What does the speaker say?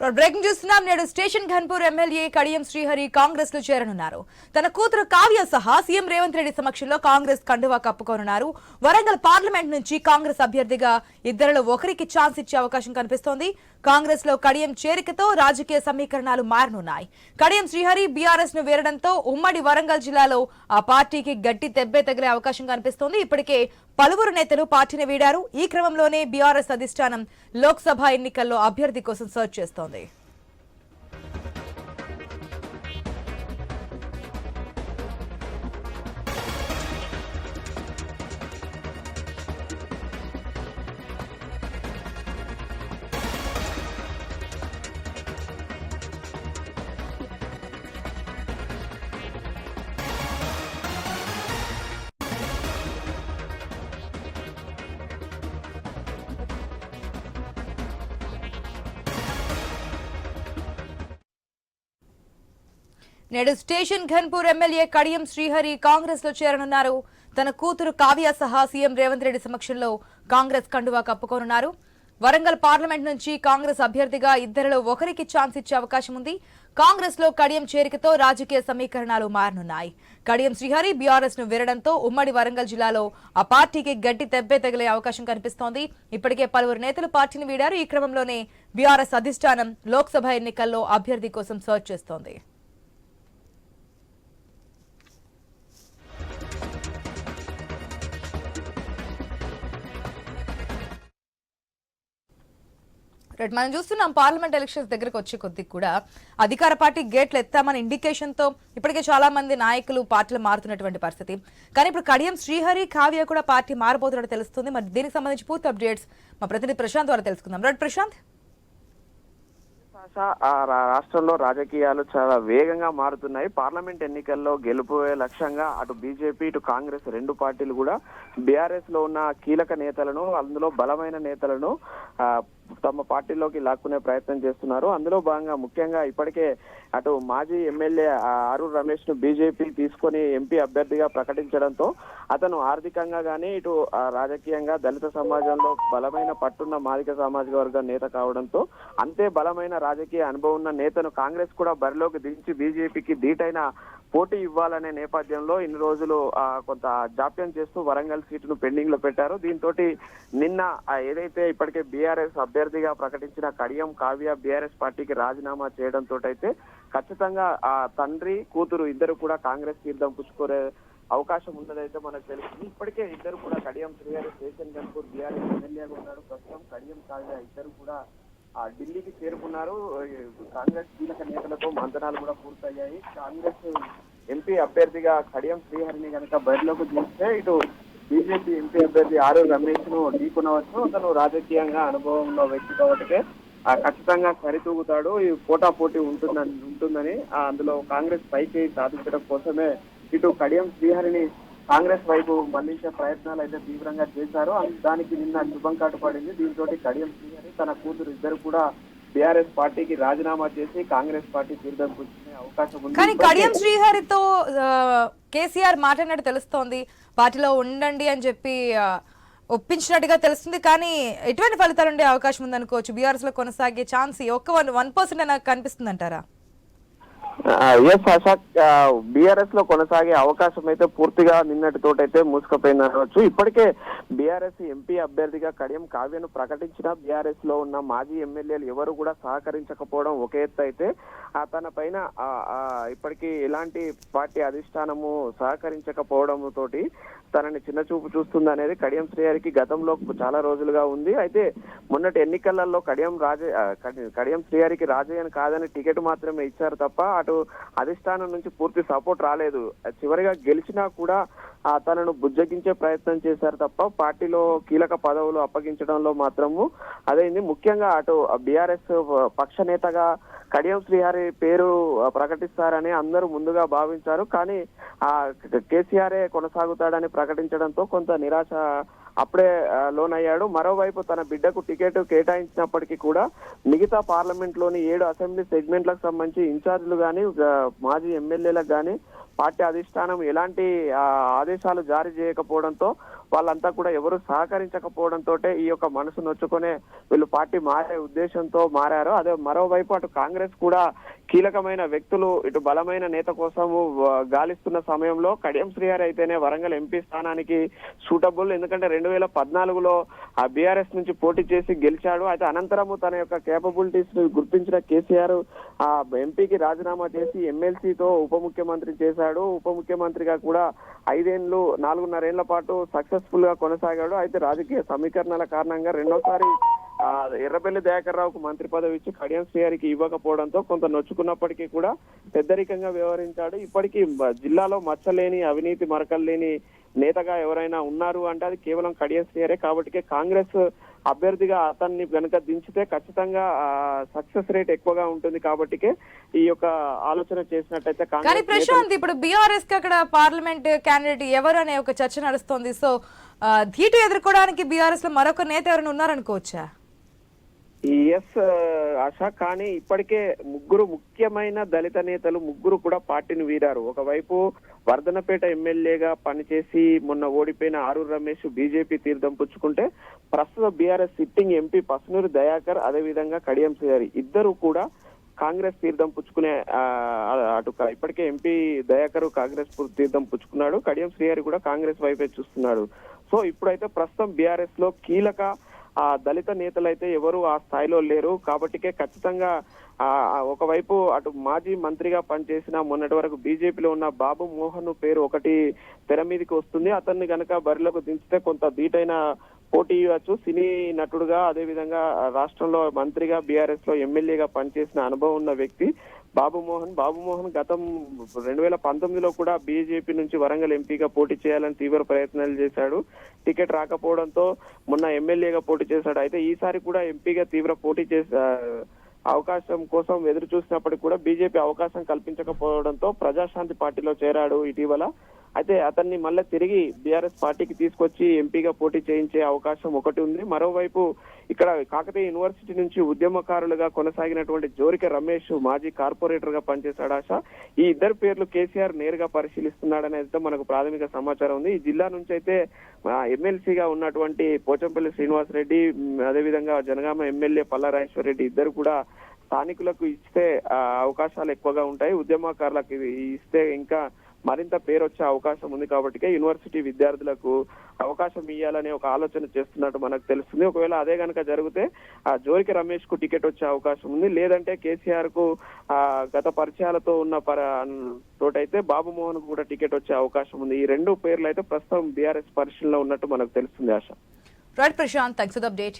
Breaking చూస్తున్నాం నేడు station Ghanpur MLA Kadiyam Srihari కాంగ్రెస్లో చేరనున్నారు. తన కూతురు కావ్య సహా సీఎం రేవంత్ రెడ్డి సమక్షంలో కాంగ్రెస్ కండువా కప్పుకోనున్నారు. వరంగల్ పార్లమెంట్ నుంచి కాంగ్రెస్ అభ్యర్థిగా ఇద్దరిలో ఒకరికి ఛాన్స్ ఇచ్చే అవకాశం కనిపిస్తోంది. కాంగ్రెస్లో కడియం చేరికతో రాజకీయ సమీకరణాలు మారనున్నాయి. కడియం శ్రీహరి బీఆర్ఎస్ను వేరడంతో ఉమ్మడి వరంగల్ జిల్లాలో ఆ పార్టీకి గట్టి దెబ్బే తగిలే అవకాశం కనిపిస్తోంది. ఇప్పటికే పలువురు నేతలు పార్టీని వీడారు. ఈ క్రమంలోనే బీఆర్ఎస్ అధిష్టానం లోక్సభ ఎన్నికల్లో అభ్యర్థి కోసం సర్చ్ చేస్తోంది. నేడు స్టేషన్ ఘన్పూర్ ఎమ్మెల్యే కడియం శ్రీహరి కాంగ్రెస్లో చేరనున్నారు. తన కూతురు కావ్య సహా సీఎం రేవంత్ రెడ్డి సమక్షంలో కాంగ్రెస్ కండువా కప్పుకోనున్నారు. వరంగల్ పార్లమెంట్ నుంచి కాంగ్రెస్ అభ్యర్థిగా ఇద్దరిలో ఒకరికి ఛాన్స్ ఇచ్చే అవకాశం ఉంది. కాంగ్రెస్లో కడియం చేరికతో రాజకీయ సమీకరణాలు మారనున్నాయి. కడియం శ్రీహరి బీఆర్ఎస్ను వీరడంతో ఉమ్మడి వరంగల్ జిల్లాలో ఆ పార్టీకి గట్టి దెబ్బే తగిలే అవకాశం కనిపిస్తోంది. ఇప్పటికే పలువురు నేతలు పార్టీని వీడారు. ఈ క్రమంలోనే బీఆర్ఎస్ అధిష్టానం లోక్సభ ఎన్నికల్లో అభ్యర్థి కోసం సర్చ్ చేస్తోంది. రైట్ మనం చూస్తున్నాం పార్లమెంట్ ఎలక్షన్స్ దగ్గరకు వచ్చే కొద్ది కూడా అధికార పార్టీ గేట్లు ఎత్తామని ఇండికేషన్తో ఇప్పటికే చాలా మంది నాయకులు పార్టీలు మారుతున్నటువంటి పరిస్థితి. కానీ ఇప్పుడు కడియం శ్రీహరి కావ్య కూడా పార్టీ మారబోతున్నట్టు తెలుస్తుంది. మరి దీనికి సంబంధించి పూర్తి అప్డేట్స్ మా ప్రతినిధి ప్రశాంత్ ద్వారా తెలుసుకుందాం. రైట్ ప్రశాంత్. ఆ రాష్ట్రంలో రాజకీయాలు చాలా వేగంగా మారుతున్నాయి. పార్లమెంట్ ఎన్నికల్లో గెలుపోయే లక్ష్యంగా అటు బీజేపీ ఇటు కాంగ్రెస్ రెండు పార్టీలు కూడా బీఆర్ఎస్లో ఉన్న కీలక నేతలను అందులో బలమైన నేతలను తమ పార్టీలోకి లాక్కునే ప్రయత్నం చేస్తున్నారు. అందులో భాగంగా ముఖ్యంగా ఇప్పటికే అటు మాజీ ఎమ్మెల్యే ఆ, అరుణ్ రమేష్ను బీజేపీ తీసుకొని ఎంపీ అభ్యర్థిగా ప్రకటించడంతో అతను ఆర్థికంగా గానీ ఇటు రాజకీయంగా దళిత సమాజంలో బలమైన పట్టున్న మాదిక సామాజిక వర్గ నేత కావడంతో అంతే బలమైన రాజకీయ అనుభవం ఉన్న నేతను కాంగ్రెస్ కూడా బరిలోకి దించి బీజేపీకి ధీటైన పోటీ ఇవ్వాలనే నేపథ్యంలో ఇన్ని రోజులు ఆ, కొంత జాప్యం చేస్తూ వరంగల్ సీటును పెండింగ్లో పెట్టారు. దీంతో నిన్న ఏదైతే ఇప్పటికే బీఆర్ఎస్ అభ్యర్థిగా ప్రకటించిన కడియం కావ్య బీఆర్ఎస్ పార్టీకి రాజీనామా చేయడంతో అయితే ఖచ్చితంగా ఆ తండ్రి కూతురు ఇద్దరు కూడా కాంగ్రెస్ తీర్థం పుచ్చుకోరే అవకాశం ఉన్నదైతే మనకు తెలుస్తుంది. ఇప్పటికే ఇద్దరు కూడా కడియం శ్రీహరి శేషన్ గన్పూర్ బీఆర్ఎస్ ఎమ్మెల్యేగా ఉన్నాడు ప్రస్తుతం కడియం కావ్య ఇద్దరు కూడా ఢిల్లీకి చేరుకున్నారు. కాంగ్రెస్ కీలక నేతలతో మంతనాలు కూడా పూర్తయ్యాయి. కాంగ్రెస్ ఎంపీ అభ్యర్థిగా కడియం శ్రీహరిని కనుక బరిలోకి చూస్తే ఇటు బీజేపీ ఎంపీ అభ్యర్థి ఆరు రమేష్ను ఢీకొనవచ్చు. అతను రాజకీయంగా అనుభవంలో వ్యక్తి కాబట్టి ఆ ఖచ్చితంగా సరితూగుతాడు. ఈ పోటా పోటీ ఉంటుందని ఉంటుందని అందులో కాంగ్రెస్ పైకి సాధించడం కోసమే ఇటు కడియం శ్రీహరిని కాంగ్రెస్ వైపు మళ్ళించే ప్రయత్నాలు అయితే తీవ్రంగా చేశారు. దానికి నిన్న శుభం కాటు పడింది. దీంతో కడియం శ్రీహరి తన కూతురు ఇద్దరు కూడా బీఆర్ఎస్ పార్టీకి రాజీనామా చేసి కాంగ్రెస్ పార్టీ తీర్థం పుచ్చుకునే అవకాశం ఉంది. కానీ కడియం శ్రీహరితో కేసీఆర్ మాట్లాడినట్టు తెలుస్తోంది. పార్టీలో ఉండండి అని చెప్పి ఒప్పించినట్టుగా తెలుస్తుంది. కానీ ఎటువంటి ఫలితాలు ఉండే అవకాశం ఉందనుకోవచ్చు? బీఆర్ఎస్లో కొనసాగే ఛాన్స్ ఒక్క వన్ వన్ పర్సెంట్ నాకు కనిపిస్తుంది అంటారా ఎస్ అశాక్ బీఆర్ఎస్లో కొనసాగే అవకాశం అయితే పూర్తిగా నిన్నటితోటైతే మూసుకుపోయింది అనవచ్చు ఇప్పటికే బీఆర్ఎస్ ఎంపీ అభ్యర్థిగా కడియం కావ్యను ప్రకటించిన బీఆర్ఎస్లో ఉన్న మాజీ ఎమ్మెల్యేలు ఎవరు కూడా సహకరించకపోవడం ఒక ఎత్తు అయితే ఆ తన పైన ఇప్పటికీ ఎలాంటి పార్టీ అధిష్టానము సహకరించకపోవడం తోటి తనని చిన్న చూపు చూస్తుంది అనేది కడియం శ్రీహరికి గతంలో చాలా రోజులుగా ఉంది. అయితే మొన్నటి ఎన్నికలలో కడియం రాజే కడియం శ్రీహరికి రాజయ్యను కాదని టికెట్ మాత్రమే ఇచ్చారు తప్ప అటు అధిష్టానం నుంచి పూర్తి సపోర్ట్ రాలేదు. చివరిగా గెలిచినా కూడా తనను బుజ్జగించే ప్రయత్నం చేశారు తప్ప పార్టీలో కీలక పదవులు అప్పగించడంలో మాత్రము అదైంది. ముఖ్యంగా అటు బీఆర్ఎస్ పక్ష నేతగా కడియం శ్రీహరి పేరు ప్రకటిస్తారని అందరూ ముందుగా భావించారు. కానీ ఆ కేసీఆరే కొనసాగుతాడని ప్రకటించడంతో కొంత నిరాశ అప్పుడే లోనయ్యాడు. మరోవైపు తన బిడ్డకు టికెట్ కేటాయించినప్పటికీ కూడా మిగతా పార్లమెంట్లోని ఏడు అసెంబ్లీ సెగ్మెంట్లకు సంబంధించి ఇన్ఛార్జీలు కానీ మాజీ ఎమ్మెల్యేలకు కానీ పార్టీ అధిష్టానం ఎలాంటి ఆదేశాలు జారీ చేయకపోవడంతో వాళ్ళంతా కూడా ఎవరు సహకరించకపోవడంతో ఈ యొక్క మనసు నొచ్చుకునే వీళ్ళు పార్టీ మారే ఉద్దేశంతో మారారు. అదే మరోవైపు అటు కాంగ్రెస్ కూడా కీలకమైన వ్యక్తులు ఇటు బలమైన నేత కోసము గాలిస్తున్న సమయంలో కడియం శ్రీహరి అయితేనే వరంగల్ ఎంపీ స్థానానికి సూటబుల్. ఎందుకంటే రెండు వేల పద్నాలుగులో ఆ బీఆర్ఎస్ నుంచి పోటీ చేసి గెలిచాడు. అయితే అనంతరము తన యొక్క కేపబిలిటీస్ని గుర్తించిన కేసీఆర్ ఆ ఎంపీకి రాజీనామా చేసి ఎమ్మెల్సీతో ఉప ముఖ్యమంత్రి చేశాడు. ఉప ముఖ్యమంత్రిగా కూడా ఐదేళ్ళు నాలుగున్నరేళ్ళ పాటు సక్సెస్ఫుల్గా కొనసాగాడు. అయితే రాజకీయ సమీకరణల కారణంగా రెండోసారి ఆ ఎర్రబెల్లి దయాకర్ రావుకు మంత్రి పదవి ఇచ్చి కడియం శ్రీహరికి ఇవ్వకపోవడంతో కొంత నొచ్చుకున్నప్పటికీ కూడా పెద్దరికంగా వ్యవహరించాడు. ఇప్పటికీ జిల్లాలో మచ్చలేని అవినీతి మరకలు లేని నేతగా ఎవరైనా ఉన్నారు అంటే అది కేవలం కడియం శ్రీహరే కాబట్టి కాంగ్రెస్ అభ్యర్థిగా అతన్ని కనుక దించితే ఖచ్చితంగా సక్సెస్ రేట్ ఎక్కువగా ఉంటుంది కాబట్టి ఈ యొక్క ఆలోచన చేసినట్టయితే కానీ ప్రశాంత్ ఇప్పుడు బీఆర్ఎస్కి అక్కడ పార్లమెంట్ క్యాండిడేట్ ఎవరు అనే ఒక చర్చ నడుస్తోంది. సో ధీటు ఎదుర్కోవడానికి బీఆర్ఎస్లో మరొక నేత ఎవరైనా ఉన్నారనుకోవచ్చా? ఎస్ ఆశ. కానీ ఇప్పటికే ముగ్గురు ముఖ్యమైన దళిత నేతలు ముగ్గురు కూడా పార్టీని వీరారు ఒకవైపు వర్ధనపేట ఎమ్మెల్యేగా పనిచేసి మొన్న ఓడిపోయిన ఆరూర్ రమేష్ బీజేపీ తీర్థం పుచ్చుకుంటే ప్రస్తుత BRS sitting MP Pasunuri Dayakar అదేవిధంగా కడియం శ్రీహరి ఇద్దరు కూడా కాంగ్రెస్ తీర్థం పుచ్చుకునే అటు ఇప్పటికే ఎంపీ దయాకర్ కాంగ్రెస్ తీర్థం పుచ్చుకున్నాడు. కడియం శ్రీహరి కూడా కాంగ్రెస్ వైపే చూస్తున్నాడు. సో ఇప్పుడైతే ప్రస్తుతం బీఆర్ఎస్లో కీలక ఆ దళిత నేతలైతే ఎవరు ఆ స్థాయిలో లేరు. కాబట్టికే ఖచ్చితంగా ఒకవైపు అటు మాజీ మంత్రిగా పనిచేసిన మొన్నటి వరకు బీజేపీలో ఉన్న బాబు మోహన్ పేరు ఒకటి తెర మీదకి వస్తుంది. అతన్ని గనక బరిలోకి దించితే కొంత ధీటైన పోటీ ఇవ్వచ్చు. సినీ నటుడుగా అదే విధంగా రాష్ట్రంలో మంత్రిగా బీఆర్ఎస్లో ఎమ్మెల్యేగా పనిచేసిన అనుభవం ఉన్న వ్యక్తి. బాబు మోహన్ బాబు మోహన్ గతం రెండు వేల పంతొమ్మిదిలో కూడా బీజేపీ నుంచి వరంగల్ ఎంపీగా పోటీ చేయాలని తీవ్ర ప్రయత్నాలు చేశాడు. టికెట్ రాకపోవడంతో మొన్న ఎమ్మెల్యేగా పోటీ చేశాడు. అయితే ఈసారి కూడా ఎంపీగా తీవ్ర పోటీ చేసే అవకాశం కోసం ఎదురు చూసినప్పటికీ కూడా బీజేపీ అవకాశం కల్పించకపోవడంతో ప్రజాశాంతి పార్టీలో చేరాడు ఇటీవల. అయితే అతన్ని మళ్ళీ తిరిగి బీఆర్ఎస్ పార్టీకి తీసుకొచ్చి ఎంపీగా పోటీ చేయించే అవకాశం ఒకటి ఉంది. మరోవైపు ఇక్కడ కాకతీయ యూనివర్సిటీ నుంచి ఉద్యమకారులుగా కొనసాగినటువంటి జోరిక రమేష్ మాజీ కార్పొరేటర్గా పనిచేశాడు ఆశ. ఈ ఇద్దరు పేర్లు కేసీఆర్ నేరుగా పరిశీలిస్తున్నాడనేది మనకు ప్రాథమిక సమాచారం ఉంది. ఈ జిల్లా నుంచి అయితే ఎమ్మెల్సీగా ఉన్నటువంటి పోచంపల్లి శ్రీనివాస్ రెడ్డి అదేవిధంగా జనగామ ఎమ్మెల్యే పల్లారాజేశ్వర రెడ్డి ఇద్దరు కూడా స్థానికులకు ఇస్తే అవకాశాలు ఎక్కువగా ఉంటాయి. ఉద్యమకారులకు ఇస్తే ఇంకా మరింత పేరు వచ్చే అవకాశం ఉంది కాబట్టి యూనివర్సిటీ విద్యార్థులకు అవకాశం ఇవ్వాలనే ఒక ఆలోచన చేస్తున్నట్టు మనకు తెలుస్తుంది. ఒకవేళ అదే కనుక జరిగితే ఆ జోరికి రమేష్కు టికెట్ వచ్చే అవకాశం ఉంది. లేదంటే కేసీఆర్కు ఆ గత పరిచయాలతో ఉన్న పర తోటైతే బాబు మోహన్కు కూడా టికెట్ వచ్చే అవకాశం ఉంది. ఈ రెండు పేర్లు అయితే ప్రస్తుతం బీఆర్ఎస్ పరిశీలనలో ఉన్నట్టు మనకు తెలుస్తుంది Asha. Right Prashanth thanks for update